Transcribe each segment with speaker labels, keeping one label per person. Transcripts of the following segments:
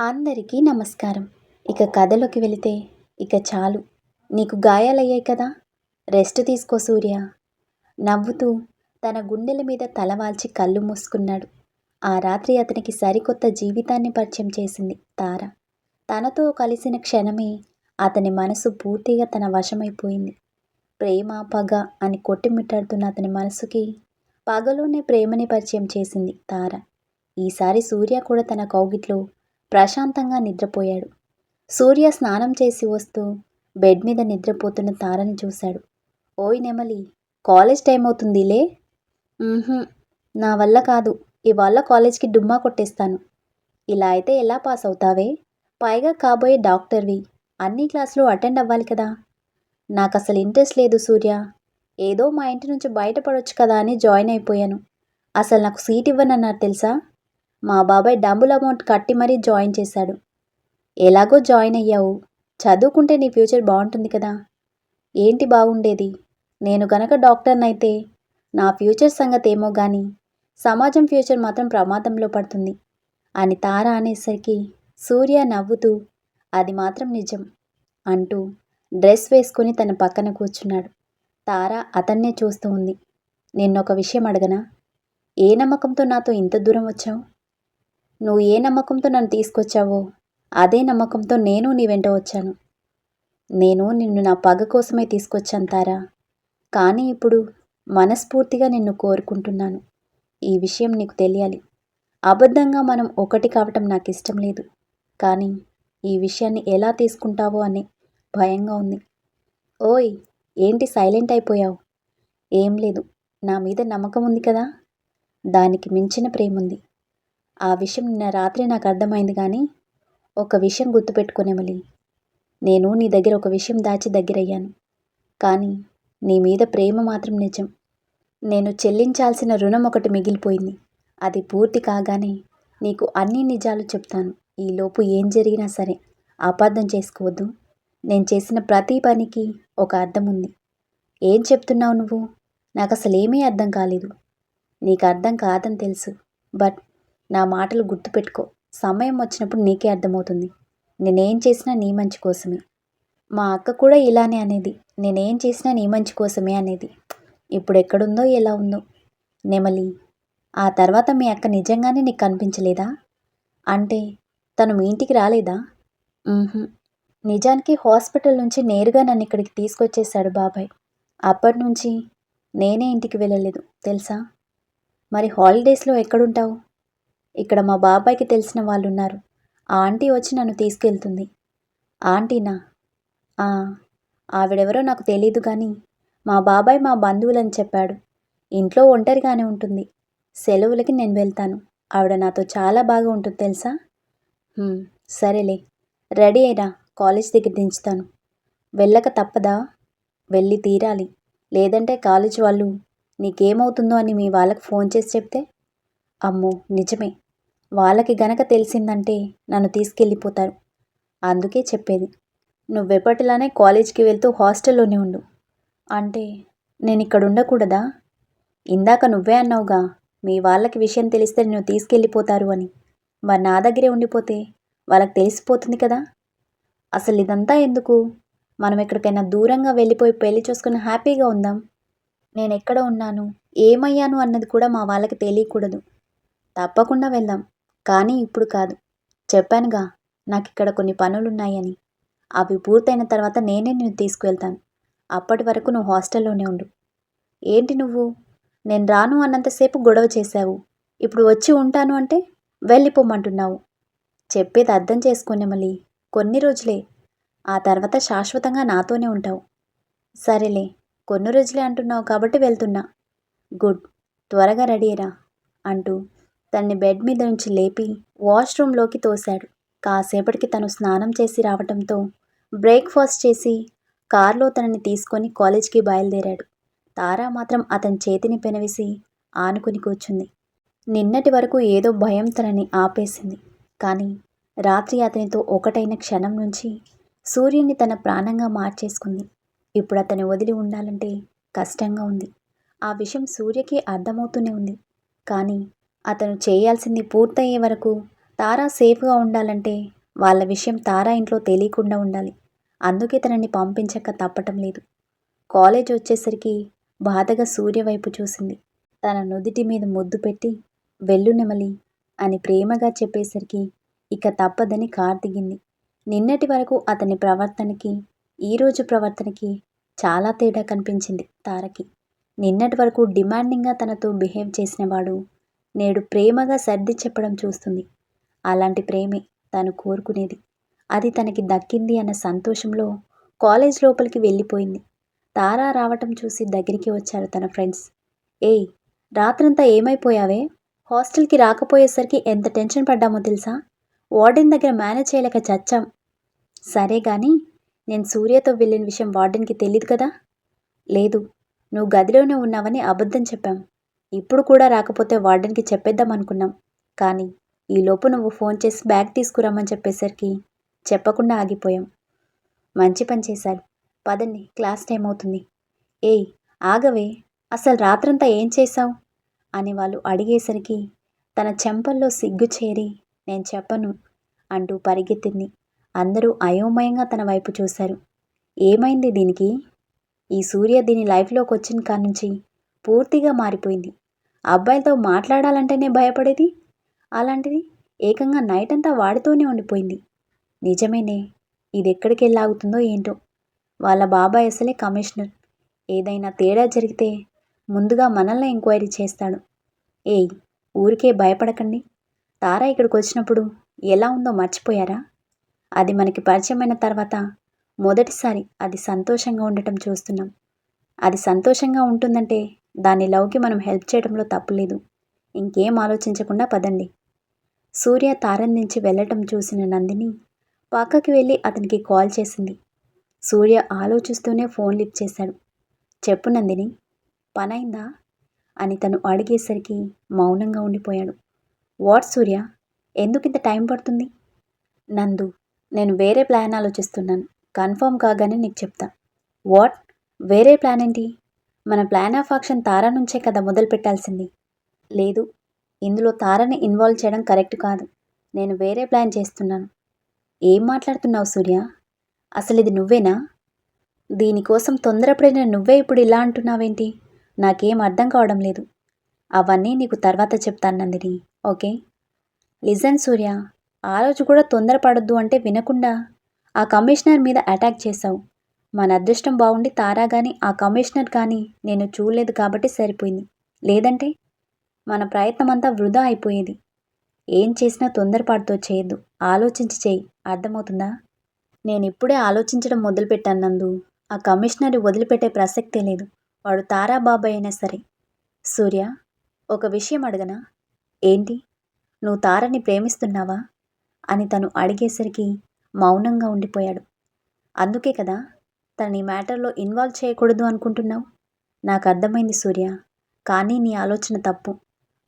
Speaker 1: అందరికీ నమస్కారం. ఇక కథలోకి వెళితే ఇక చాలు. నీకు గాయాలయ్యాయి కదా? రెస్ట్ తీసుకో సూర్య. నవ్వుతూ తన గుండెల మీద తలవాల్చి కళ్ళు మూసుకున్నాడు. ఆ రాత్రి అతనికి సరికొత్త జీవితాన్ని పరిచయం చేసింది తార. తనతో కలిసిన క్షణమే అతని మనసు పూర్తిగా తన వశమైపోయింది. ప్రేమ పగ అని కొట్టిమిట్టాడుతున్న అతని మనసుకి పగలోనే ప్రేమని పరిచయం చేసింది తార. ఈసారి సూర్య కూడా తన కౌగిట్లో ప్రశాంతంగా నిద్రపోయాడు. సూర్య స్నానం చేసి వస్తూ బెడ్ మీద నిద్రపోతున్న తారని చూశాడు. ఓయ్ నెమలి కాలేజ్ టైం అవుతుందిలే? నా వల్ల కాదు. ఇవాళ కాలేజ్కి డుమ్మా కొట్టేస్తాను. ఇలా అయితే ఎలా పాస్ అవుతావే? పైగా కాబోయే డాక్టర్వి. అన్ని క్లాసులు అటెండ్ అవ్వాలి కదా? నాకు అసలు ఇంట్రెస్ట్ లేదు సూర్య. ఏదో మా ఇంటి నుంచి బయటపడొచ్చు కదా అని జాయిన్ అయిపోయాను. అసలు నాకు సీట్ ఇవ్వనన్నారు తెలుసా? మా బాబాయ్ డబ్బుల అమౌంట్ కట్టి మరీ జాయిన్ చేశాడు. ఎలాగో జాయిన్ అయ్యావు. చదువుకుంటే నీ ఫ్యూచర్ బాగుంటుంది కదా. ఏంటి బాగుండేది? నేను గనక డాక్టర్నైతే నా ఫ్యూచర్ సంగతి ఏమో కానీ సమాజం ఫ్యూచర్ మాత్రం ప్రమాదంలో పడుతుంది. అని తార అనేసరికి సూర్య నవ్వుతూ అది మాత్రం నిజం అంటూ డ్రెస్ వేసుకొని తన పక్కన కూర్చున్నాడు. తార అతన్నే చూస్తూ ఉంది. నిన్నొక విషయం అడగనా? ఏ నమ్మకంతో నాతో ఇంత దూరం వచ్చావు? నువ్వు ఏ నమ్మకంతో నన్ను తీసుకొచ్చావో అదే నమ్మకంతో నేను నీ వెంట వచ్చాను. నేను నిన్ను నా పగ కోసమే తీసుకొచ్చాను తారా. కానీ ఇప్పుడు మనస్ఫూర్తిగా నిన్ను కోరుకుంటున్నాను. ఈ విషయం నీకు తెలియాలి. అబద్ధంగా మనం ఒకటి కావటం నాకు ఇష్టం లేదు. కానీ ఈ విషయాన్ని ఎలా తీసుకుంటావో అని భయంగా ఉంది. ఓయ్ ఏంటి సైలెంట్ అయిపోయావు? ఏం లేదు. నా మీద నమ్మకం ఉంది కదా? దానికి మించిన ప్రేమ ఉంది ఆ విషయం నిన్న రాత్రి నాకు అర్థమైంది కానీ ఒక విషయం గుర్తుపెట్టుకునేమలి నేను నీ దగ్గర ఒక విషయం దాచి దగ్గరయ్యాను. కానీ నీ మీద ప్రేమ మాత్రం నిజం. నేను చెల్లించాల్సిన రుణం ఒకటి మిగిలిపోయింది. అది పూర్తి కాగానే నీకు అన్ని నిజాలు చెప్తాను. ఈలోపు ఏం జరిగినా సరే అపార్థం చేసుకోవద్దు. నేను చేసిన ప్రతి పనికి ఒక అర్థం ఉంది. ఏం చెప్తున్నావు నువ్వు? నాకు అసలు ఏమీ అర్థం కాలేదు. నీకు అర్థం కాదని తెలుసు. బట్ నా మాటలు గుర్తుపెట్టుకో. సమయం వచ్చినప్పుడు నీకే అర్థమవుతుంది. నేనేం చేసినా నీ మంచి కోసమే. మా అక్క కూడా ఇలానే అనేది. నేనేం చేసినా నీ మంచి కోసమే అనేది. ఇప్పుడు ఎక్కడుందో ఎలా ఉందో. నెమలి ఆ తర్వాత మీ అక్క నిజంగానే నీకు కనిపించలేదా? అంటే తను మీ ఇంటికి రాలేదా? నిజానికి హాస్పిటల్ నుంచి నేరుగా నన్ను ఇక్కడికి తీసుకొచ్చేసాడు బాబాయ్. అప్పటి నుంచి నేనే ఇంటికి వెళ్ళలేదు తెలుసా? మరి హాలిడేస్లో ఎక్కడుంటావు? ఇక్కడ మా బాబాయ్కి తెలిసిన వాళ్ళు ఉన్నారు ఆ ఆంటీ వచ్చి నన్ను తీసుకెళ్తుంది. ఆంటీనా ఆవిడెవరో నాకు తెలియదు కానీ మా బాబాయ్ మా బంధువులని చెప్పాడు. ఇంట్లో ఒంటరిగానే ఉంటుంది. సెలవులకి నేను వెళ్తాను. ఆవిడ నాతో చాలా బాగా ఉంటుంది తెలుసా? సరేలే. రెడీ అయిరా కాలేజ్ దగ్గర దించుతాను. వెళ్ళక తప్పదా? వెళ్ళి తీరాలి. లేదంటే కాలేజ్ వాళ్ళు నీకేమవుతుందో అని మీ వాళ్ళకి ఫోన్ చేసి చెప్తే? అమ్మో నిజమే. వాళ్ళకి గనక తెలిసిందంటే నన్ను తీసుకెళ్ళిపోతారు. అందుకే చెప్పేది. నువ్వెప్పటిలానే కాలేజ్కి వెళ్తూ హాస్టల్లోనే ఉండు. అంటే నేను ఇక్కడ ఉండకూడదా ఇందాక నువ్వే అన్నావుగా మీ వాళ్ళకి విషయం తెలిస్తే నువ్వు తీసుకెళ్ళిపోతారు అని. మరి నా దగ్గరే ఉండిపోతే వాళ్ళకి తెలిసిపోతుంది కదా? అసలు ఇదంతా ఎందుకు? మనం ఎక్కడికైనా దూరంగా వెళ్ళిపోయి పెళ్ళి చూసుకుని హ్యాపీగా ఉందాం? నేను ఎక్కడ ఉన్నాను? ఏమయ్యాను అన్నది కూడా మా వాళ్ళకి తెలియకూడదు. తప్పకుండా వెళ్దాం. కానీ ఇప్పుడు కాదు. చెప్పానుగా నాకు ఇక్కడ కొన్ని పనులున్నాయని. అవి పూర్తయిన తర్వాత నేనే నిన్ను తీసుకువెళ్తాను. అప్పటి వరకు నువ్వు హాస్టల్లోనే ఉండు. ఏంటి నువ్వు? నేను రాను అన్నంతసేపు గొడవ చేశావు. ఇప్పుడు వచ్చి ఉంటాను అంటే వెళ్ళిపోమంటున్నావు. చెప్పేది అర్థం చేసుకునే మళ్ళీ కొన్ని రోజులే. ఆ తర్వాత శాశ్వతంగా నాతోనే ఉంటావు. సరేలే కొన్ని రోజులే అంటున్నావు కాబట్టి వెళ్తున్నా. గుడ్ త్వరగా రెడీరా అంటూ తన్ని బెడ్ మీద నుంచి లేపి వాష్రూమ్లోకి తోశాడు. కాసేపటికి తను స్నానం చేసి రావటంతో బ్రేక్ఫాస్ట్ చేసి కారులో తనని తీసుకొని కాలేజ్కి బయలుదేరాడు. తారా మాత్రం అతని చేతిని పెనవేసి ఆనుకుని కూర్చుంది. నిన్నటి వరకు ఏదో భయం తనని ఆపేసింది. కానీ రాత్రి అతనితో ఒకటైన క్షణం నుంచి సూర్యుని తన ప్రాణంగా మార్చేసుకుంది. ఇప్పుడు అతని వదిలి ఉండాలంటే కష్టంగా ఉంది. ఆ విషయం సూర్యకి అర్థమవుతూనే ఉంది. కానీ అతను చేయాల్సింది పూర్తయ్యే వరకు తారా సేఫ్గా ఉండాలంటే వాళ్ళ విషయం తారా ఇంట్లో తెలియకుండా ఉండాలి. అందుకే తనని పంపించక తప్పటం లేదు. కాలేజ్ వచ్చేసరికి బాధగా సూర్య వైపు చూసింది. తన నుదుటి మీద ముద్దు పెట్టి వెళ్ళు నెమలి అని ప్రేమగా చెప్పేసరికి ఇక తప్పదని కార్ దిగింది నిన్నటి వరకు అతని ప్రవర్తనకి ఈరోజు ప్రవర్తనకి చాలా తేడా కనిపించింది తారకి. నిన్నటి వరకు డిమాండింగ్గా తనతో బిహేవ్ చేసినవాడు నేడు ప్రేమగా సర్ది చెప్పడం చూస్తుంది. అలాంటి ప్రేమే తను కోరుకునేది. అది తనకి దక్కింది అన్న సంతోషంలో కాలేజ్ లోపలికి వెళ్ళిపోయింది. తారా రావటం చూసి దగ్గరికి వచ్చారు తన ఫ్రెండ్స్. ఏయ్ రాత్రంతా ఏమైపోయావే? హాస్టల్కి రాకపోయేసరికి ఎంత టెన్షన్ పడ్డామో తెలుసా? వార్డెన్ దగ్గర మేనేజ్ చేయలేక చచ్చాం. సరే కానీ నేను సూర్యతో వెళ్ళిన విషయం వార్డెన్కి తెలియదు కదా? లేదు నువ్వు గదిలోనే ఉన్నావని అబద్ధం చెప్పాం. ఇప్పుడు కూడా రాకపోతే వార్డెన్కి చెప్పేద్దాం అనుకున్నాం. కానీ ఈలోపు నువ్వు ఫోన్ చేసి బ్యాగ్ తీసుకురమ్మని చెప్పేసరికి చెప్పకుండా ఆగిపోయాం. మంచి పని చేశారు. పదండి క్లాస్ టైం అవుతుంది. ఏయ్ ఆగవే అసలు రాత్రంతా ఏం చేశావు? అని వాళ్ళు అడిగేసరికి తన చెంపల్లో సిగ్గు చేరి నేను చెప్పను అంటూ పరిగెత్తింది. అందరూ అయోమయంగా తన వైపు చూశారు. ఏమైంది దీనికి? ఈ సూర్య దీని లైఫ్లోకి వచ్చిన కానుంచి పూర్తిగా మారిపోయింది. అబ్బాయిలతో మాట్లాడాలంటేనే భయపడేది? అలాంటిది ఏకంగా నైట్ అంతా వాడితోనే ఉండిపోయింది. నిజమేనే ఇది ఎక్కడికి వెళ్ళాగుతుందో ఏంటో. వాళ్ళ బాబాయ్ అసలే కమిషనర్. ఏదైనా తేడా జరిగితే ముందుగా మనల్ని ఎంక్వైరీ చేస్తాడు. ఏయ్ ఊరికే భయపడకండి. తారా ఇక్కడికి వచ్చినప్పుడు ఎలా ఉందో మర్చిపోయారా? అది మనకి పరిచయమైన తర్వాత మొదటిసారి అది సంతోషంగా ఉండటం చూస్తున్నాం. అది సంతోషంగా ఉంటుందంటే దాని లవ్కి మనం హెల్ప్ చేయడంలో తప్పులేదు ఇంకేం ఆలోచించకుండా పదండి. సూర్య తారందించి వెళ్ళటం చూసిన నందిని పక్కకి వెళ్ళి అతనికి కాల్ చేసింది. సూర్య ఆలోచిస్తూనే ఫోన్ లిఫ్ట్ చేశాడు. చెప్పు నందిని పనైందా? అని తను అడిగేసరికి మౌనంగా ఉండిపోయాడు. వాట్ సూర్య ఎందుకు ఇంత టైం పడుతుంది? నందు నేను వేరే ప్లాన్ ఆలోచిస్తున్నాను. కన్ఫర్మ్ కాగానే నీకు చెప్తా. వాట్? వేరే ప్లాన్ ఏంటి? మన ప్లాన్ ఆఫ్ యాక్షన్ తారా నుంచే కదా మొదలు పెట్టాల్సింది. లేదు ఇందులో తారని ఇన్వాల్వ్ చేయడం కరెక్ట్ కాదు. నేను వేరే ప్లాన్ చేస్తున్నాను. ఏం మాట్లాడుతున్నావు సూర్య? అసలు ఇది నువ్వేనా? దీనికోసం తొందరపడిన నువ్వే ఇప్పుడు ఇలా అంటున్నావేంటి? నాకేం అర్థం కావడం లేదు. అవన్నీ నీకు తర్వాత చెప్తాను నందిని ఓకే? లిజన్ సూర్య ఆ రోజు కూడా తొందరపడొద్దు అంటే వినకుండా ఆ కమిషనర్ మీద అటాక్ చేశావు. మన అదృష్టం బాగుండి తారా కానీ ఆ కమిషనర్ కానీ నేను చూడలేదు కాబట్టి సరిపోయింది. లేదంటే మన ప్రయత్నం అంతా వృధా అయిపోయేది. ఏం చేసినా తొందరపాటుతో చేయొద్దు. ఆలోచించి చేయి. అర్థమవుతుందా? నేను ఇప్పుడే ఆలోచించడం మొదలుపెట్టాను నందు. ఆ కమిషనర్ వదిలిపెట్టే ప్రసక్తే లేదు. వాడు తారా బాబాయ్ అయినా సరే. సూర్య ఒక విషయం అడగనా? ఏంటి? నువ్వు తారని ప్రేమిస్తున్నావా? అని తను అడిగేసరికి మౌనంగా ఉండిపోయాడు. అందుకే కదా తనని ఈ మ్యాటర్లో ఇన్వాల్వ్ చేయకూడదు అనుకుంటున్నావు? నాకు అర్థమైంది సూర్య. కానీ నీ ఆలోచన తప్పు.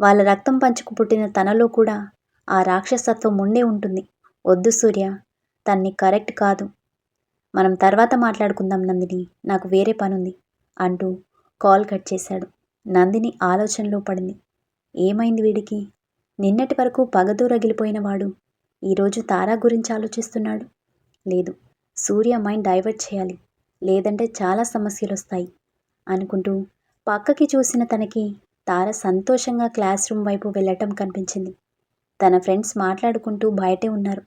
Speaker 1: వాళ్ళ రక్తం పంచుకు పుట్టిన తనలో కూడా ఆ రాక్షసత్వం ఉండే ఉంటుంది. వద్దు సూర్య. తన్ని కరెక్ట్ కాదు. మనం తర్వాత మాట్లాడుకుందాం నందిని. నాకు వేరే పనుంది అంటూ కాల్ కట్ చేశాడు. నందిని ఆలోచనలో పడింది. ఏమైంది వీడికి? నిన్నటి వరకు పగతో రగిలిపోయిన వాడు ఈరోజు తారా గురించి ఆలోచిస్తున్నాడు? లేదు. సూర్య మైండ్ డైవర్ట్ చేయాలి. లేదంటే చాలా సమస్యలు వస్తాయి అనుకుంటూ పక్కకి చూసిన తనకి తార సంతోషంగా క్లాస్ రూమ్ వైపు వెళ్ళటం కనిపించింది. తన ఫ్రెండ్స్ మాట్లాడుకుంటూ బయటే ఉన్నారు.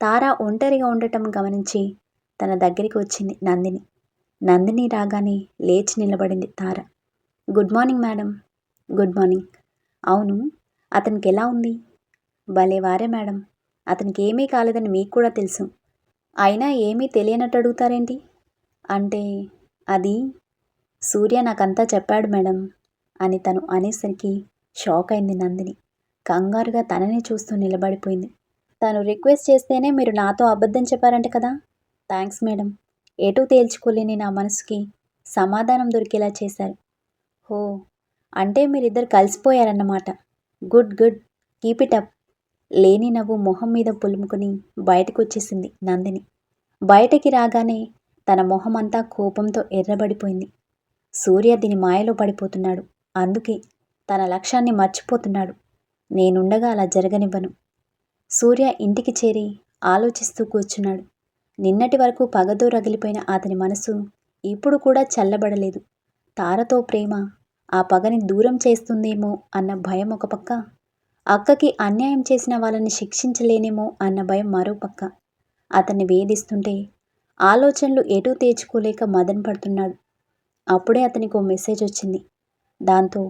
Speaker 1: తార ఒంటరిగా ఉండటం గమనించి తన దగ్గరికి వచ్చింది నందిని. నందిని రాగానే లేచి నిలబడింది Tara. Good morning madam. Good morning. అవును. అతనికి ఎలా ఉంది? భలే వారే మేడం. అతనికి ఏమీ కాలేదని మీకు కూడా తెలుసు. అయినా ఏమీ తెలియనట్టు అడుగుతారేంటి? అంటే అది సూర్య నాకంతా చెప్పాడు మేడం అని తను అనేసరికి షాక్ అయింది నందిని. కంగారుగా తననే చూస్తూ నిలబడిపోయింది. తను రిక్వెస్ట్ చేస్తేనే మీరు నాతో అబద్ధం చెప్పారంట కదా. Thanks madam. ఎటూ తేల్చుకోలేని నా మనసుకి సమాధానం దొరికేలా చేశారు. హో అంటే మీరిద్దరు కలిసిపోయారన్నమాట. Good good. Keep it up. లేని నవ్వు మొహం మీద పులుముకుని బయటకు వచ్చేసింది నందిని. బయటకి రాగానే తన మొహమంతా కోపంతో ఎర్రబడిపోయింది. సూర్య దీని మాయలో పడిపోతున్నాడు. అందుకే తన లక్ష్యాన్ని మర్చిపోతున్నాడు. నేనుండగా అలా జరగనివ్వను. సూర్య ఇంటికి చేరి ఆలోచిస్తూ కూర్చున్నాడు. నిన్నటి వరకు పగతో రగిలిపోయిన అతని మనసు ఇప్పుడు కూడా చల్లబడలేదు. తారతో ప్రేమ ఆ పగని దూరం చేస్తుందేమో అన్న భయం ఒక పక్క అక్కకి అన్యాయం చేసిన వాళ్ళని శిక్షించలేనేమో అన్న భయం మరో పక్క. అతన్ని వేధిస్తుంటే ఆలోచనలు ఎటూ తేచుకోలేక మదన్ పడుతున్నాడు. అప్పుడే అతనికి ఓ మెసేజ్ వచ్చింది. దాంతో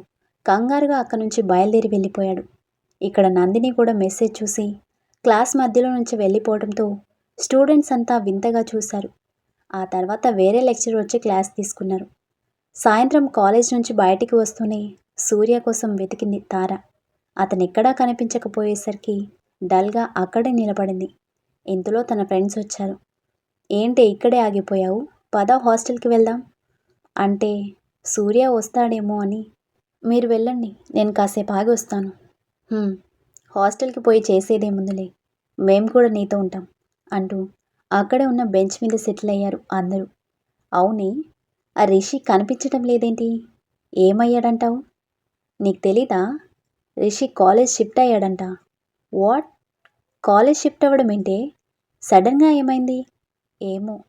Speaker 1: కంగారుగా అక్కడి నుంచి బయలుదేరి వెళ్ళిపోయాడు. ఇక్కడ నందిని కూడా మెసేజ్ చూసి క్లాస్ మధ్యలో నుంచి వెళ్ళిపోవడంతో స్టూడెంట్స్ అంతా వింతగా చూశారు. ఆ తర్వాత వేరే లెక్చర్ వచ్చి క్లాస్ తీసుకున్నారు. సాయంత్రం కాలేజ్ నుంచి బయటికి వస్తూనే సూర్య కోసం వెతికింది తార. అతను ఎక్కడా కనిపించకపోయేసరికి డల్గా అక్కడే నిలబడింది. ఇంతలో తన ఫ్రెండ్స్ వచ్చారు. ఏంటి ఇక్కడే ఆగిపోయావు? పద హాస్టల్కి వెళ్దాం. అంటే సూర్య వస్తాడేమో అని. మీరు వెళ్ళండి నేను కాసేపు ఆగి వస్తాను. హాస్టల్కి పోయి చేసేదేముందిలే మేము కూడా నీతో ఉంటాం అంటూ అక్కడే ఉన్న బెంచ్ మీద సెటిల్ అయ్యారు అందరూ. అవునే ఆ రిషి కనిపించటం లేదేంటి? ఏమయ్యాడంటావు? నీకు తెలీదా? రిషి కాలేజ్ షిఫ్ట్ అయ్యాడంట. వాట్? కాలేజ్ షిఫ్ట్ అవ్వడం ఏంటే? సడన్గా ఏమైంది? ఏమో?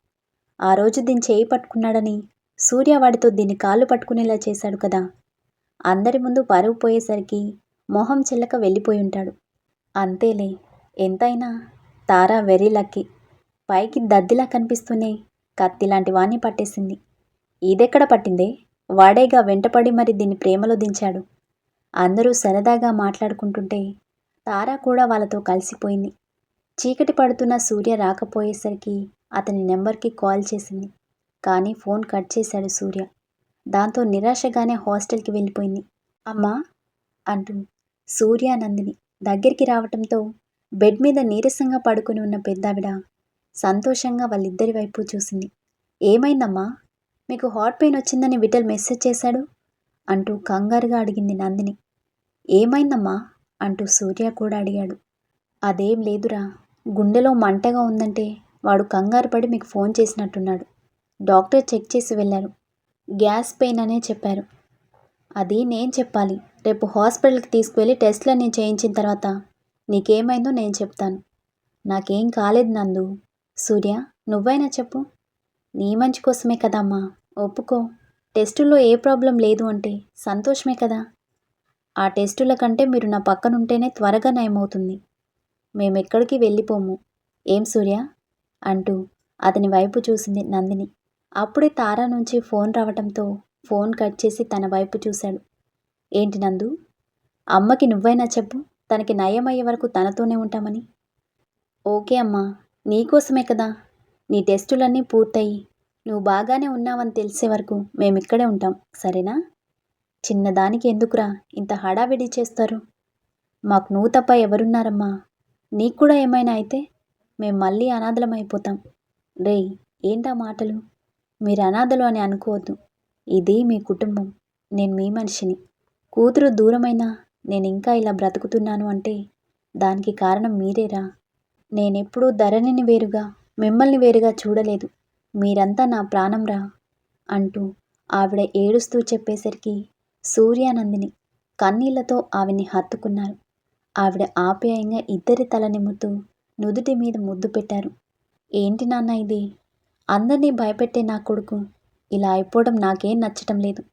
Speaker 1: ఆ రోజు దీని చేయి పట్టుకున్నాడని. సూర్య వాడితో దీన్ని కాళ్ళు పట్టుకునేలా చేశాడు కదా. అందరి ముందు పరువు పోయేసరికి మొహం చెల్లక వెళ్ళిపోయి ఉంటాడు. అంతేలే ఎంతైనా తారా వెరీ లక్కీ. పైకి దద్దిలా కనిపిస్తూనే కత్తిలాంటి వాణ్ణి పట్టేసింది. ఇదెక్కడ పట్టిందే? వాడేగా వెంటపడి మరి దీన్ని ప్రేమలో దించాడు. అందరూ సరదాగా మాట్లాడుకుంటుంటే తారా కూడా వాళ్ళతో కలిసిపోయింది. చీకటి పడుతున్న సూర్య రాకపోయేసరికి అతని నెంబర్కి కాల్ చేసింది. కానీ ఫోన్ కట్ చేశాడు సూర్య. దాంతో నిరాశగానే హాస్టల్కి వెళ్ళిపోయింది. అమ్మా! అంటూ సూర్య నందిని దగ్గరికి రావటంతో బెడ్ మీద నీరసంగా పడుకుని ఉన్న పెద్దావిడ సంతోషంగా వాళ్ళిద్దరి వైపు చూసింది. ఏమైందమ్మా? మీకు హార్ట్ పెయిన్ వచ్చిందని విటల్ మెసేజ్ చేశాడు? అంటూ కంగారుగా అడిగింది నందిని. ఏమైందమ్మా? అంటూ సూర్య కూడా అడిగాడు. అదేం లేదురా. గుండెలో మంటగా ఉందంటే వాడు కంగారు పడి మీకు ఫోన్ చేసినట్టున్నాడు. డాక్టర్ చెక్ చేసి వెళ్ళారు. గ్యాస్ పెయిన్ అనే చెప్పారు. అది నేను చెప్పాలి. రేపు హాస్పిటల్కి తీసుకువెళ్ళి టెస్ట్లన్నీ చేయించిన తర్వాత నీకేమైందో నేను చెప్తాను. నాకేం కాలేదు నందు. సూర్య నువ్వైనా చెప్పు. నీ మంచి కోసమే కదమ్మా ఒప్పుకో. టెస్టుల్లో ఏ ప్రాబ్లం లేదు అంటే సంతోషమే కదా. ఆ టెస్టుల కంటే మీరు నా పక్కనుంటేనే త్వరగా నయమవుతుంది. మేమెక్కడికి వెళ్ళిపోము. ఏం సూర్య? అంటూ అతని వైపు చూసింది నందిని. అప్పుడే తారా నుంచి ఫోన్ రావటంతో ఫోన్ కట్ చేసి తన వైపు చూశాడు. ఏంటి నందు? అమ్మకి నువ్వైనా చెప్పు. తనకి నయమయ్యే వరకు తనతోనే ఉంటామని. ఓకే అమ్మా. నీకోసమే కదా. నీ టెస్టులన్నీ పూర్తయి నువ్వు బాగానే ఉన్నావని తెలిసే వరకు మేమిక్కడే ఉంటాం. సరేనా? చిన్నదానికి ఎందుకురా ఇంత హడావిడి చేస్తారు? మాకు నువ్వు తప్ప ఎవరున్నారమ్మా? నీకు కూడా ఏమైనా అయితే మేము మళ్ళీ అనాథలమైపోతాం. రేయ్ ఏంటా మాటలు? మీరు అనాథలు అని అనుకోవద్దు. ఇది మీ కుటుంబం. నేను మీ మనిషిని. కూతురు దూరమైనా నేను ఇంకా ఇలా బ్రతుకుతున్నాను అంటే దానికి కారణం మీరేరా? నేనెప్పుడూ ధరణిని వేరుగా మిమ్మల్ని వేరుగా చూడలేదు. మీరంతా నా ప్రాణంరా? అంటూ ఆవిడ ఏడుస్తూ చెప్పేసరికి సూర్యానందిని కన్నీళ్ళతో ఆవిని హత్తుకున్నారు. ఆవిడ ఆప్యాయంగా ఇద్దరి తల నిమ్ముతూ నుదుటి మీద ముద్దు పెట్టారు. ఏంటి నాన్న ఇది? అందరినీ భయపెట్టే నా కొడుకు. ఇలా అయిపోవడం నాకేం నచ్చటం లేదు.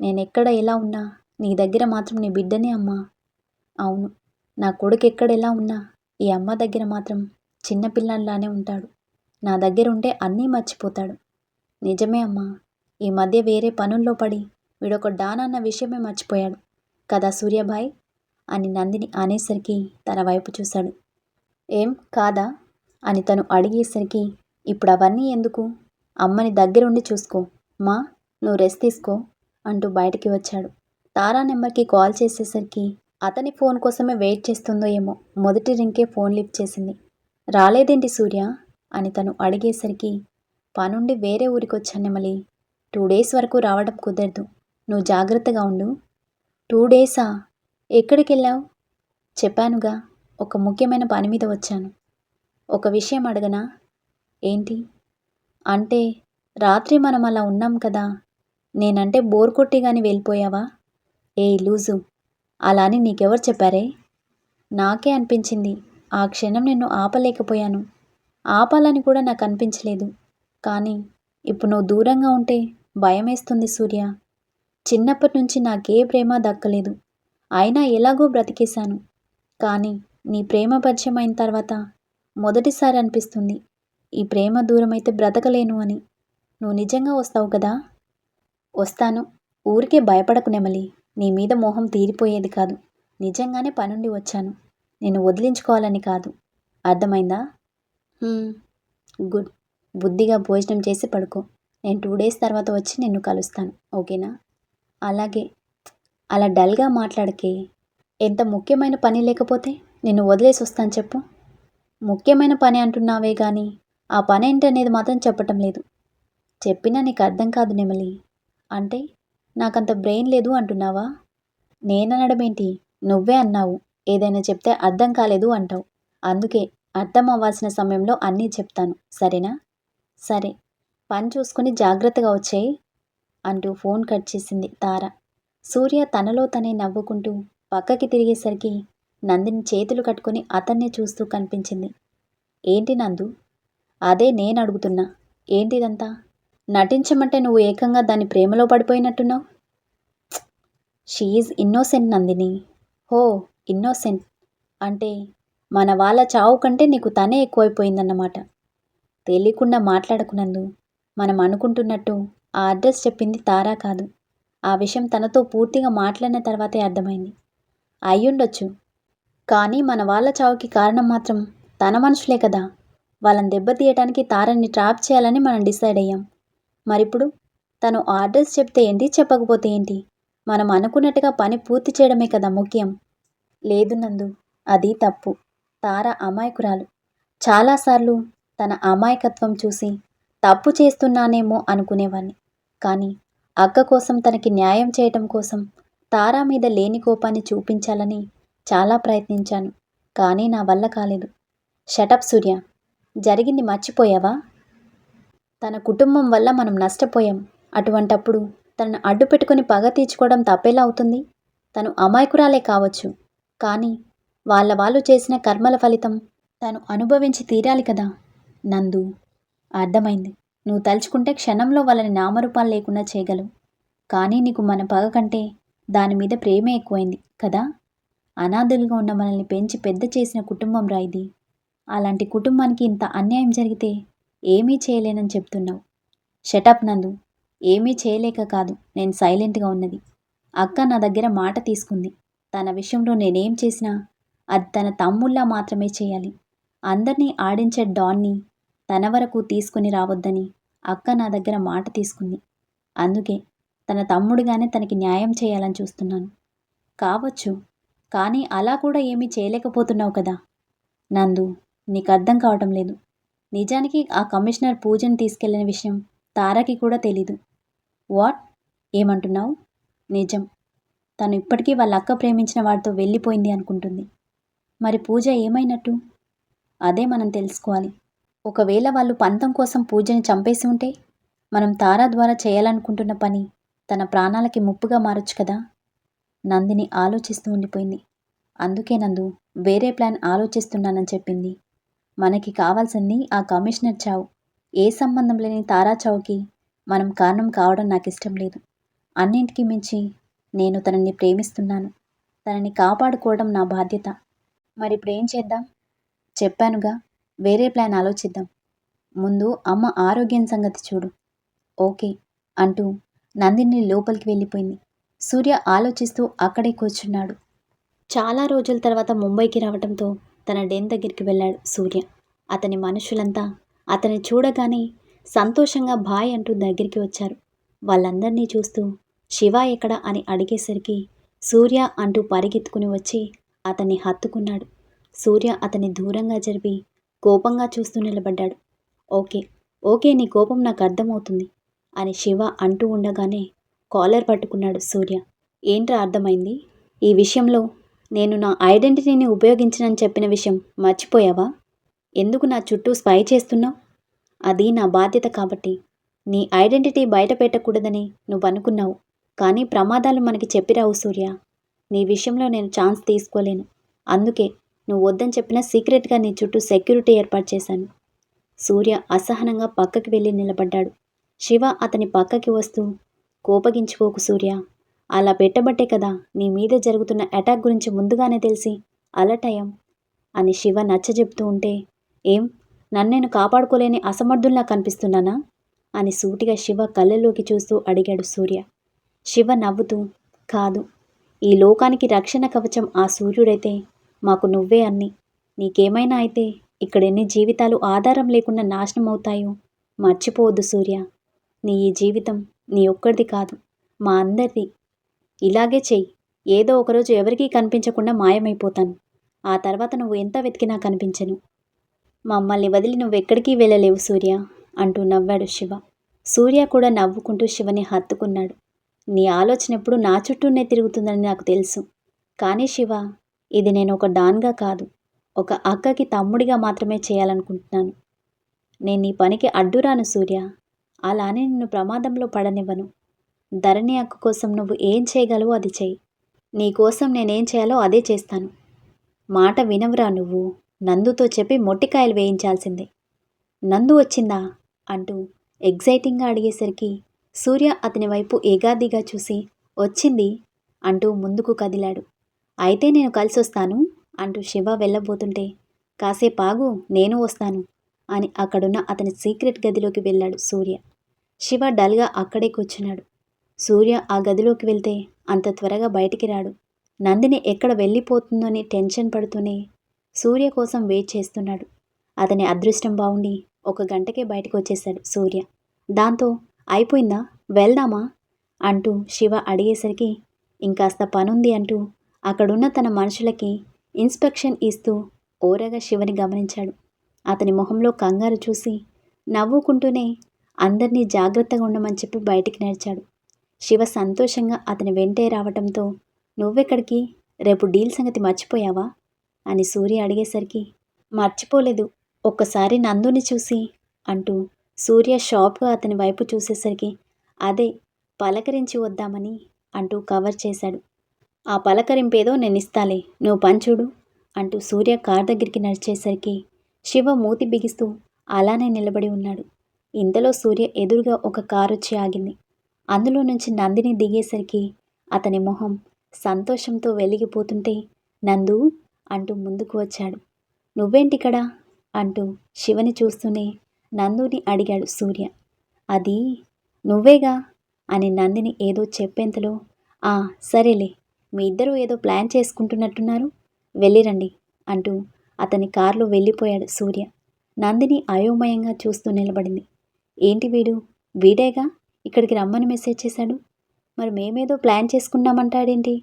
Speaker 1: నేనెక్కడ ఎలా ఉన్నా నీ దగ్గర మాత్రం నీ బిడ్డనే అమ్మా. అవును. నా కొడుకు ఎక్కడ ఎలా ఉన్నా ఈ అమ్మ దగ్గర మాత్రం చిన్నపిల్లల్లానే ఉంటాడు. నా దగ్గర ఉంటే అన్నీ మర్చిపోతాడు. నిజమే అమ్మా. ఈ మధ్య వేరే పనుల్లో పడి వీడొక డాన్ అన్న విషయమే మర్చిపోయాడు. కదా సూర్యభాయ్ అని నందిని అనేసరికి తన వైపు చూశాడు. ఏం కాదా? అని తను అడిగేసరికి ఇప్పుడు అవన్నీ ఎందుకు? అమ్మని దగ్గరుండి చూసుకో. మా నువ్వు రెస్ట్ తీసుకో అంటూ బయటికి వచ్చాడు. తారా నెంబర్కి కాల్ చేసేసరికి అతని ఫోన్ కోసమే వెయిట్ చేస్తుందో ఏమో మొదటి రింకే ఫోన్ లిఫ్ట్ చేసింది. రాలేదేంటి సూర్య? అని తను అడిగేసరికి పనుండి వేరే ఊరికి వచ్చాను నెమలి. టూ డేస్ వరకు రావడం కుదరదు. నువ్వు జాగ్రత్తగా ఉండు. టూ డేసా? ఎక్కడికి వెళ్ళావు చెప్పానుగా. ఒక ముఖ్యమైన పని మీద వచ్చాను. ఒక విషయం అడగనా? ఏంటి? అంటే రాత్రి మనం అలా ఉన్నాం కదా నేనంటే బోర్ కొట్టి కానీ వెళ్ళిపోయావా? ఏ లూజు అలా అని నీకెవరు చెప్పారే? నాకే అనిపించింది ఆ క్షణం నిన్ను ఆపలేకపోయాను. ఆపాలని కూడా నాకు అనిపించలేదు. కానీ ఇప్పుడు నువ్వు దూరంగా ఉంటే భయమేస్తుంది సూర్య. చిన్నప్పటి నుంచి నాకే ప్రేమ దక్కలేదు. అయినా ఎలాగో బ్రతికేశాను. కానీ నీ ప్రేమ పరిచయం అయిన తర్వాత మొదటిసారి అనిపిస్తుంది. ఈ ప్రేమ దూరమైతే బ్రతకలేను అని. నువ్వు నిజంగా వస్తావు కదా? వస్తాను. ఊరికే భయపడకు నెమలి. నీ మీద మోహం తీరిపోయేది కాదు. నిజంగానే పనుండి వచ్చాను. నేను వదిలించుకోవాలని కాదు. అర్థమైందా? గుడ్. బుద్ధిగా భోజనం చేసి పడుకో. నేను టూ డేస్ తర్వాత వచ్చి నిన్ను కలుస్తాను. ఓకేనా? అలాగే. అలా డల్గా మాట్లాడకే. ఎంత ముఖ్యమైన పని లేకపోతే? నిన్ను వదిలేసి వస్తాను చెప్పు. ముఖ్యమైన పని అంటున్నావే కానీ ఆ పని ఏంటనేది మాత్రం చెప్పటం లేదు. చెప్పినా నీకు అర్థం కాదు నెమలి. అంటే నాకంత బ్రెయిన్ లేదు అంటున్నావా? నేననడమేంటి? నువ్వే అన్నావు. ఏదైనా చెప్తే అర్థం కాలేదు అంటావు. అందుకే అర్థం అవ్వాల్సిన సమయంలో అన్నీ చెప్తాను. సరేనా? సరే. పని చూసుకుని జాగ్రత్తగా వచ్చేయి అంటూ ఫోన్ కట్ చేసింది తార. సూర్య తనలో తనే నవ్వుకుంటూ పక్కకి తిరిగేసరికి నందిని చేతులు కట్టుకొని అతన్నే చూస్తూ కనిపించింది. ఏంటి నందు? అదే నేను అడుగుతున్నా ఏంటిదంతా? నటించమంటే నువ్వు ఏకంగా దాని ప్రేమలో పడిపోయినట్టున్నావు? She innocent Nandini. హో ఇన్నోసెంట్. అంటే మన వాళ్ళ చావు కంటే నీకు తనే ఎక్కువైపోయిందన్నమాట. తెలియకుండా మాట్లాడకునందు మనం అనుకుంటున్నట్టు ఆ అడ్రస్ చెప్పింది తారా కాదు. ఆ విషయం తనతో పూర్తిగా మాట్లాడిన తర్వాతే అర్థమైంది. అయ్యుండొచ్చు. కానీ మన వాళ్ళ చావుకి కారణం మాత్రం తన మనుషులే కదా. వాళ్ళని దెబ్బతీయటానికి తారని ట్రాప్ చేయాలని మనం డిసైడ్ అయ్యాం. మరిప్పుడు తను ఆర్డర్స్ చెప్తే ఏంటి చెప్పకపోతే ఏంటి? మనం అనుకున్నట్టుగా పని పూర్తి చేయడమే కదా ముఖ్యం. లేదు నందు అది తప్పు. తార అమాయకురాలు. చాలాసార్లు తన అమాయకత్వం చూసి తప్పు చేస్తున్నానేమో అనుకునేవాణ్ణి. కానీ అక్క కోసం తనకి న్యాయం చేయటం కోసం తారా మీద లేని కోపాన్ని చూపించాలని చాలా ప్రయత్నించాను కానీ నా వల్ల కాలేదు. షటప్ సూర్య జరిగింది మర్చిపోయావా? తన కుటుంబం వల్ల మనం నష్టపోయాం. అటువంటప్పుడు తనను అడ్డు పెట్టుకుని పగ తీర్చుకోవడం తప్పేలా అవుతుంది? తను అమాయకురాలే కావచ్చు కానీ వాళ్ళ వాళ్ళు చేసిన కర్మల ఫలితం తను అనుభవించి తీరాలి కదా? నందు. అర్థమైంది. నువ్వు తలుచుకుంటే క్షణంలో వాళ్ళని నామరూపాలు లేకుండా చేయగలవు. కానీ నీకు మన పగ కంటే దాని మీద ప్రేమే ఎక్కువైంది కదా? అనాథలుగా ఉన్న మనల్ని పెంచి పెద్ద చేసిన కుటుంబం రా ఇది. అలాంటి కుటుంబానికి ఇంత అన్యాయం జరిగితే ఏమీ చేయలేనని చెప్తున్నావు. షటప్ నందు. ఏమీ చేయలేక కాదు నేను సైలెంట్గా ఉన్నది. అక్క నా దగ్గర మాట తీసుకుంది. తన విషయంలో నేనేం చేసినా అది తన తమ్ముళ్ళ మాత్రమే చేయాలి. అందరినీ ఆడించే డాన్ని తన వరకు తీసుకుని రావద్దని అక్క నా దగ్గర మాట తీసుకుంది. అందుకే తన తమ్ముడుగానే తనకి న్యాయం చేయాలని చూస్తున్నాను. కావచ్చు కానీ అలా కూడా ఏమీ చేయలేకపోతున్నావు కదా. నందు నీకు అర్థం కావటం లేదు. నిజానికి ఆ కమిషనర్ పూజని తీసుకెళ్ళిన విషయం తారాకి కూడా తెలీదు. వాట్? ఏమంటున్నావు? నిజం. తను ఇప్పటికీ వాళ్ళ అక్క ప్రేమించిన వాడితో వెళ్ళిపోయింది అనుకుంటుంది. మరి పూజ ఏమైనట్టు? అదే మనం తెలుసుకోవాలి. ఒకవేళ వాళ్ళు పంతం కోసం పూజని చంపేసి ఉంటే మనం తారా ద్వారా చేయాలనుకుంటున్న పని తన ప్రాణాలకి ముప్పుగా మారొచ్చు కదా. నందిని ఆలోచిస్తూ ఉండిపోయింది. అందుకే నందు వేరే ప్లాన్ ఆలోచిస్తున్నానని చెప్పింది. మనకి కావాల్సింది ఆ కమిషనర్ చావు. ఏ సంబంధం లేని తారా చావుకి మనం కారణం కావడం నాకు ఇష్టం లేదు. అన్నింటికి మించి నేను తనని ప్రేమిస్తున్నాను. తనని కాపాడుకోవడం నా బాధ్యత. మరి ఇప్పుడు ఏం చేద్దాం? చెప్పానుగా వేరే ప్లాన్ ఆలోచిద్దాం. ముందు అమ్మ ఆరోగ్యం సంగతి చూడు. ఓకే అంటూ నందిని లోపలికి వెళ్ళిపోయింది. సూర్య ఆలోచిస్తూ అక్కడే కూర్చున్నాడు. చాలా రోజుల తర్వాత ముంబైకి రావడంతో తన డెన్ దగ్గరికి వెళ్ళాడు సూర్య. అతని మనుషులంతా అతన్ని చూడగానే సంతోషంగా బాయ్ అంటూ దగ్గరికి వచ్చారు. వాళ్ళందరినీ చూస్తూ శివ ఎక్కడ అని అడిగేసరికి సూర్య అంటూ పరిగెత్తుకుని వచ్చి అతన్ని హత్తుకున్నాడు. సూర్య అతన్ని దూరంగా జరిపి కోపంగా చూస్తూ నిలబడ్డాడు. ఓకే ఓకే నీ కోపం నాకు అర్థమవుతుంది అని శివ అంటూ ఉండగానే కాలర్ పట్టుకున్నాడు సూర్య. ఏంట్రా అర్థమైంది? ఈ విషయంలో నేను నా ఐడెంటిటీని ఉపయోగించనని చెప్పిన విషయం మర్చిపోయావా? ఎందుకు నా చుట్టూ స్పై చేస్తున్నావు? అది నా బాధ్యత కాబట్టి. నీ ఐడెంటిటీ బయట పెట్టకూడదని నువ్వు అనుకున్నావు. కానీ ప్రమాదాలు మనకి చెప్పిరావు సూర్య. నీ విషయంలో నేను ఛాన్స్ తీసుకోలేను. అందుకే నువ్వు వద్దని చెప్పిన సీక్రెట్గా నీ చుట్టూ సెక్యూరిటీ ఏర్పాటు చేశాను. సూర్య అసహనంగా పక్కకి వెళ్ళి నిలబడ్డాడు. శివ అతని పక్కకి వస్తూ కోపగించుకోకు సూర్య. అలా పెట్టబట్టే కదా నీ మీద జరుగుతున్న అటాక్ గురించి ముందుగానే తెలిసి అలటయం అని శివ నచ్చజెప్తూ ఉంటే. ఏం? నన్ను నేను కాపాడుకోలేని అసమర్థుల్లా కనిపిస్తున్నానా? అని సూటిగా శివ కళ్ళలోకి చూస్తూ అడిగాడు సూర్య. శివ నవ్వుతూ కాదు ఈ లోకానికి రక్షణ కవచం ఆ సూర్యుడైతే మాకు నువ్వే అన్ని. నీకేమైనా అయితే ఇక్కడ ఎన్ని జీవితాలు ఆధారం లేకుండా నాశనం అవుతాయో మర్చిపోవద్దు సూర్య. నీ ఈ జీవితం నీ ఒక్కడిది కాదు మా అందరిది. ఇలాగే చెయ్యి. ఏదో ఒకరోజు ఎవరికీ కనిపించకుండా మాయమైపోతాను. ఆ తర్వాత నువ్వు ఎంత వెతికినా కనిపించను. మమ్మల్ని వదిలి నువ్వెక్కడికి వెళ్ళలేవు సూర్య అంటూ నవ్వాడు శివ. సూర్య కూడా నవ్వుకుంటూ శివని హత్తుకున్నాడు. నీ ఆలోచన ఎప్పుడు నా చుట్టూనే తిరుగుతుందని నాకు తెలుసు. కానీ శివ ఇది నేను ఒక డాన్గా కాదు. ఒక అక్కకి తమ్ముడిగా మాత్రమే చేయాలనుకుంటున్నాను. నేను నీ పనికి అడ్డురాను సూర్య. అలానే నిన్ను ప్రమాదంలో పడనివ్వను. ధరణి అక్క కోసం నువ్వు ఏం చేయగలవో అది చెయ్యి నీ కోసం నేనేం చేయాలో అదే చేస్తాను. మాట వినవురా నువ్వు. నందుతో చెప్పి మొట్టికాయలు వేయించాల్సిందే. నందు వచ్చిందా? అంటూ ఎగ్జైటింగ్గా అడిగేసరికి సూర్య అతని వైపు ఏగాదిగా చూసి వచ్చింది అంటూ ముందుకు కదిలాడు. అయితే నేను కలిసి వస్తాను అంటూ శివ వెళ్ళబోతుంటే కాసేపాగు నేను వస్తాను. అని అక్కడున్న అతని సీక్రెట్ గదిలోకి వెళ్ళాడు సూర్య. శివ డల్గా అక్కడే కూర్చున్నాడు. సూర్య ఆ గదిలోకి వెళ్తే అంత త్వరగా బయటికి రాడు. నందిని ఎక్కడ వెళ్ళిపోతుందని టెన్షన్ పడుతూనే సూర్య కోసం వెయిట్ చేస్తున్నాడు. అతని అదృష్టం బాగుండి ఒక గంటకే బయటకు వచ్చేశాడు సూర్య. దాంతో అయిపోయిందా? వెళ్దామా? అంటూ శివ అడిగేసరికి ఇంకాస్త పనుంది అంటూ అక్కడున్న తన మనుషులకి ఇన్స్పెక్షన్ ఇస్తూ ఓరగా శివని గమనించాడు. అతని మొహంలో కంగారు చూసి నవ్వుకుంటూనే అందరినీ జాగ్రత్తగా ఉండమని చెప్పి బయటికి నడిచాడు. శివ సంతోషంగా అతని వెంటే రావటంతో నువ్వెక్కడికి? రేపు డీల్ సంగతి మర్చిపోయావా? అని సూర్య అడిగేసరికి మర్చిపోలేదు. ఒక్కసారి నందుని చూసి అంటూ సూర్య షాప్గా అతని వైపు చూసేసరికి అదే పలకరించి వద్దామని అంటూ కవర్ చేశాడు. ఆ పలకరింపేదో నేను ఇస్తాలే నువ్వు పంచుడు అంటూ సూర్య కార్ దగ్గరికి నడిచేసరికి శివ మూతి బిగిస్తూ అలానే నిలబడి ఉన్నాడు. ఇంతలో సూర్య ఎదురుగా ఒక కారు వచ్చి ఆగింది. అందులో నుంచి నందిని దిగేసరికి అతని మొహం సంతోషంతో వెలిగిపోతుంటే నందు అంటూ ముందుకు వచ్చాడు. నువ్వేంటికడా అంటూ శివని చూస్తూనే నందుని అడిగాడు సూర్య. అది నువ్వేగా? అని నందిని ఏదో చెప్పేంతలో ఆ సరేలే మీ ఇద్దరూ ఏదో ప్లాన్ చేసుకుంటున్నట్టున్నారు వెళ్ళిరండి అంటూ అతని కారులో వెళ్ళిపోయాడు సూర్య. నందిని అయోమయంగా చూస్తూ నిలబడింది. ఏంటి వీడు? వీడేగా? ఇక్కడికి రమ్మని మెసేజ్ చేశాడు. మరి మేమేదో ప్లాన్ చేసుకున్నామంటాడేంటి?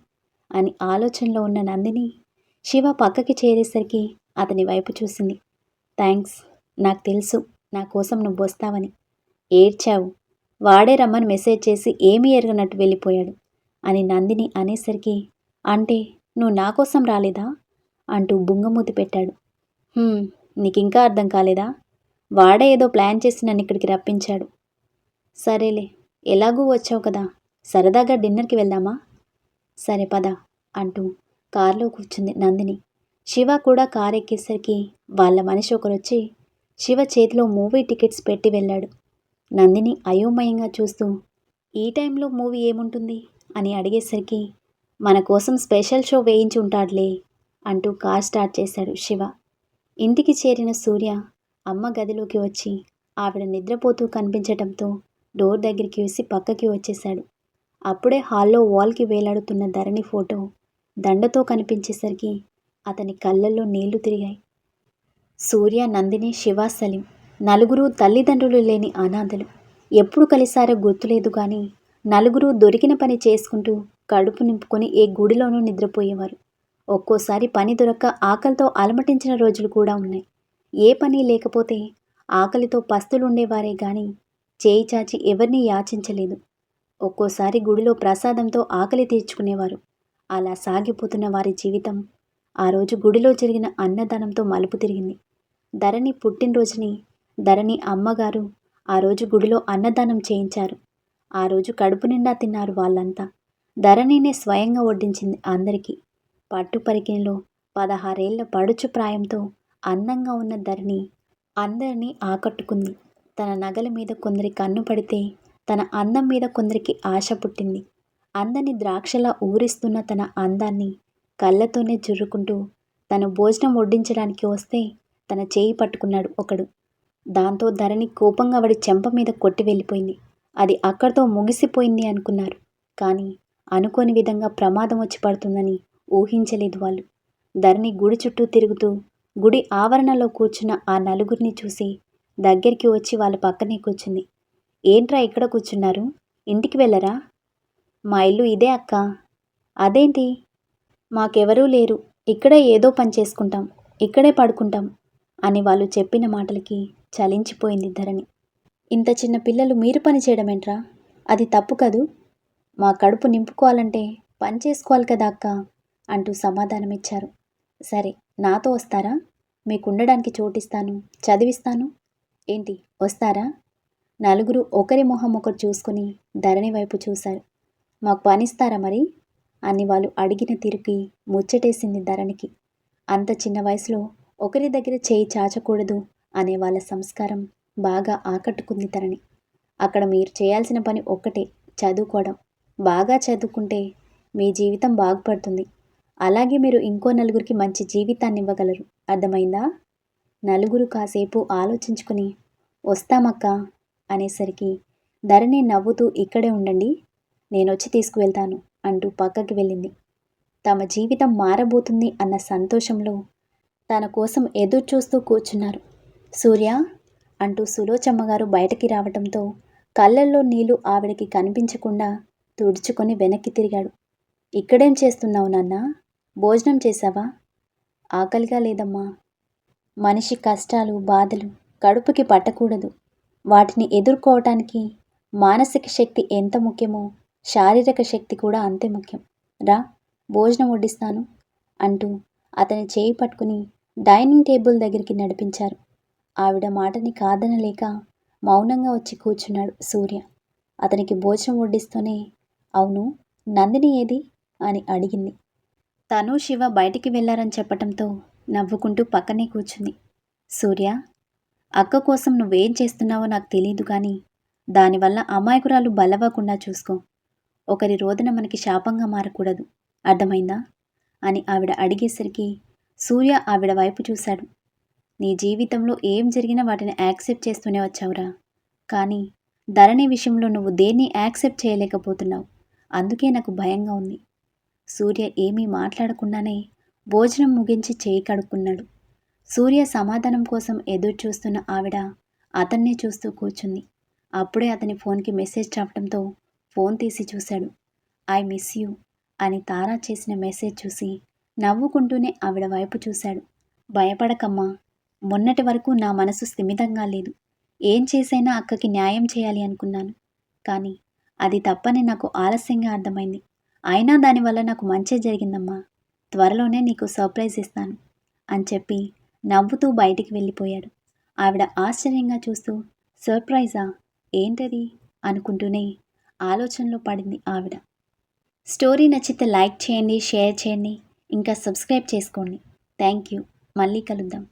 Speaker 1: అని ఆలోచనలో ఉన్న నందిని శివ పక్కకి చేరేసరికి అతని వైపు చూసింది. థ్యాంక్స్ నాకు తెలుసు. నా కోసం నువ్వు వస్తావని. ఏడ్చావు. వాడే రమ్మని మెసేజ్ చేసి ఏమీ ఎరగనట్టు వెళ్ళిపోయాడు అని నందిని అనేసరికి అంటే నువ్వు నా కోసం రాలేదా? అంటూ బుంగమూతి పెట్టాడు. "హ్మ్, నీకింకా అర్థం కాలేదా? వాడే ఏదో ప్లాన్ చేసి నన్ను ఇక్కడికి రప్పించాడు. సరేలే ఎలాగూ వచ్చావు కదా సరదాగా డిన్నర్కి వెళ్దామా? సరే పద అంటూ కారులో కూర్చుంది నందిని. శివ కూడా కారు ఎక్కేసరికి వాళ్ళ మనిషి ఒకరొచ్చి శివ చేతిలో మూవీ టికెట్స్ పెట్టి వెళ్ళాడు. నందిని అయోమయంగా చూస్తూ ఈ టైంలో మూవీ ఏముంటుంది? అని అడిగేసరికి మన కోసం స్పెషల్ షో వేయించి ఉంటాడులే అంటూ కార్ స్టార్ట్ చేశాడు శివ. ఇంటికి చేరిన సూర్య అమ్మ గదిలోకి వచ్చి ఆవిడ నిద్రపోతూ కనిపించటంతో డోర్ దగ్గరికి వేసి పక్కకి వచ్చేశాడు. అప్పుడే హాల్లో వాల్కి వేలాడుతున్న ధరణి ఫోటో దండతో కనిపించేసరికి అతని కళ్ళల్లో నీళ్ళు తిరిగాయి. సూర్య నందిని శివ సలీం నలుగురు తల్లిదండ్రులు లేని అనాథలు. ఎప్పుడు కలిసారో గుర్తులేదు కానీ నలుగురు దొరికిన పని చేసుకుంటూ కడుపు నింపుకొని ఏ గుడిలోనూ నిద్రపోయేవారు. ఒక్కోసారి పని దొరక్క ఆకలితో అలమటించిన రోజులు కూడా ఉన్నాయి. ఏ పని లేకపోతే ఆకలితో పస్తులు ఉండేవారే గాని చేయి చాచి ఎవరిని యాచించలేదు. ఒక్కోసారి గుడిలో ప్రసాదంతో ఆకలి తీర్చుకునేవారు. అలా సాగిపోతున్న వారి జీవితం ఆ రోజు గుడిలో జరిగిన అన్నదానంతో మలుపు తిరిగింది. ధరణి పుట్టినరోజుని ధరణి అమ్మగారు ఆ రోజు గుడిలో అన్నదానం చేయించారు. ఆ రోజు కడుపు నిండా తిన్నారు వాళ్ళంతా. ధరణినే స్వయంగా వడ్డించింది అందరికీ. పట్టు పరికిణలో పదహారేళ్ళ పడుచు ప్రాయంతో అందంగా ఉన్న ధరణి అందరినీ ఆకట్టుకుంది. తన నగల మీద కొందరి కన్ను పడితే తన అందం మీద కొందరికి ఆశ పుట్టింది. అందని ద్రాక్షలా ఊరిస్తున్న తన అందాన్ని కళ్ళతోనే జుర్రుకుంటూ తను భోజనం వడ్డించడానికి వస్తే తన చేయి పట్టుకున్నాడు ఒకడు. దాంతో ధరణి కోపంగా వాడి చెంప మీద కొట్టి వెళ్ళిపోయింది. అది అక్కడితో ముగిసిపోయింది అనుకున్నారు. కానీ అనుకోని విధంగా ప్రమాదం వచ్చి పడుతుందని ఊహించలేదు వాళ్ళు. ధరణి గుడి చుట్టూ తిరుగుతూ గుడి ఆవరణలో కూర్చున్న ఆ నలుగురిని చూసి దగ్గరికి వచ్చి వాళ్ళ పక్కనే కూర్చుంది. ఏంట్రా ఇక్కడ కూర్చున్నారు? ఇంటికి వెళ్ళరా? మా ఇల్లు ఇదే అక్క. అదేంటి? మాకెవరూ లేరు. ఇక్కడే ఏదో పని చేసుకుంటాం. ఇక్కడే పడుకుంటాం. అని వాళ్ళు చెప్పిన మాటలకి చలించిపోయింది ధరణి. ఇంత చిన్న పిల్లలు మీరు పని చేయడమేంట్రా? అది తప్పు కదూ? మా కడుపు నింపుకోవాలంటే పని చేసుకోవాలి కదా అక్క. అంటూ సమాధానమిచ్చారు. సరే నాతో వస్తారా? మీకు ఉండడానికి చోటిస్తాను. చదివిస్తాను. ఏంటి వస్తారా? నలుగురు ఒకరి మొహం ఒకరు చూసుకుని ధరణి వైపు చూశారు. మాకు పనిస్తారా మరి? అని వాళ్ళు అడిగిన తీరుకి ముచ్చటేసింది ధరణికి. అంత చిన్న వయసులో ఒకరి దగ్గర చేయి చాచకూడదు అనే వాళ్ళ సంస్కారం బాగా ఆకట్టుకుంది తనని అక్కడ మీరు చేయాల్సిన పని ఒక్కటే చదువుకోవడం. బాగా చదువుకుంటే మీ జీవితం బాగుపడుతుంది. అలాగే మీరు ఇంకో నలుగురికి మంచి జీవితాన్ని ఇవ్వగలరు అర్థమైందా? నలుగురు కాసేపు ఆలోచించుకుని వస్తామక్క అనేసరికి ధరణి నవ్వుతూ ఇక్కడే ఉండండి నేనొచ్చి తీసుకువెళ్తాను అంటూ పక్కకి వెళ్ళింది. తమ జీవితం మారబోతుంది అన్న సంతోషంలో తన కోసం ఎదురు చూస్తూ కూర్చున్నారు. సూర్య అంటూ సులోచమ్మ గారు బయటకి రావటంతో కళ్ళల్లో నీళ్ళు ఆవిడకి కనిపించకుండా తుడుచుకొని వెనక్కి తిరిగాడు. ఇక్కడేం చేస్తున్నావు నాన్నా? భోజనం చేశావా? ఆకలిగా లేదమ్మా. మనిషి కష్టాలు బాధలు కడుపుకి పట్టకూడదు. వాటిని ఎదుర్కోవటానికి మానసిక శక్తి ఎంత ముఖ్యమో శారీరక శక్తి కూడా అంతే ముఖ్యం. రా భోజనం వడ్డిస్తాను అంటూ అతని చేయి పట్టుకుని డైనింగ్ టేబుల్ దగ్గరికి నడిపించారు. ఆవిడ మాటని కాదనలేక మౌనంగా వచ్చి కూర్చున్నాడు సూర్య. అతనికి భోజనం వడ్డిస్తూనే అవును నందిని ఏది? అని అడిగింది. తను శివ బయటికి వెళ్ళారని చెప్పటంతో నవ్వుకుంటూ పక్కనే కూర్చుంది. సూర్య అక్క కోసం నువ్వేం చేస్తున్నావో నాకు తెలియదు కానీ దానివల్ల అమాయకురాలు బలవ్వకుండా చూసుకో. ఒకరి రోదన మనకి శాపంగా మారకూడదు. అర్థమైందా? అని ఆవిడ అడిగేసరికి సూర్య ఆవిడ వైపు చూశాడు. నీ జీవితంలో ఏం జరిగినా వాటిని యాక్సెప్ట్ చేస్తూనే వచ్చావురా. కానీ ధరణి విషయంలో నువ్వు దేన్ని యాక్సెప్ట్ చేయలేకపోతున్నావు? అందుకే నాకు భయంగా ఉంది. సూర్య ఏమీ మాట్లాడకుండానే భోజనం ముగించి చేయి కడుక్కున్నాడు. సూర్య సమాధానం కోసం ఎదురు చూస్తున్న ఆవిడ అతన్నే చూస్తూ కూర్చుంది. అప్పుడే అతని ఫోన్కి మెసేజ్ రావడంతో ఫోన్ తీసి చూశాడు. ఐ మిస్ యూ అని తారా చేసిన మెసేజ్ చూసి నవ్వుకుంటూనే ఆవిడ వైపు చూశాడు. భయపడకమ్మా మొన్నటి వరకు నా మనసు స్థిమితంగా లేదు. ఏం చేసైనా అక్కకి న్యాయం చేయాలి అనుకున్నాను. కానీ అది తప్పని నాకు ఆలస్యంగా అర్థమైంది. అయినా దానివల్ల నాకు మంచి జరిగిందమ్మా. త్వరలోనే నీకు సర్ప్రైజ్ ఇస్తాను అని చెప్పి నవ్వుతూ బయటికి వెళ్ళిపోయాడు. ఆవిడ ఆశ్చర్యంగా చూస్తూ సర్ప్రైజా? ఏంటది? అనుకుంటూనే ఆలోచనలో పడింది ఆవిడ. స్టోరీ నచ్చితే లైక్ చేయండి షేర్ చేయండి ఇంకా సబ్స్క్రైబ్ చేసుకోండి. Thank you. మళ్ళీ కలుద్దాం.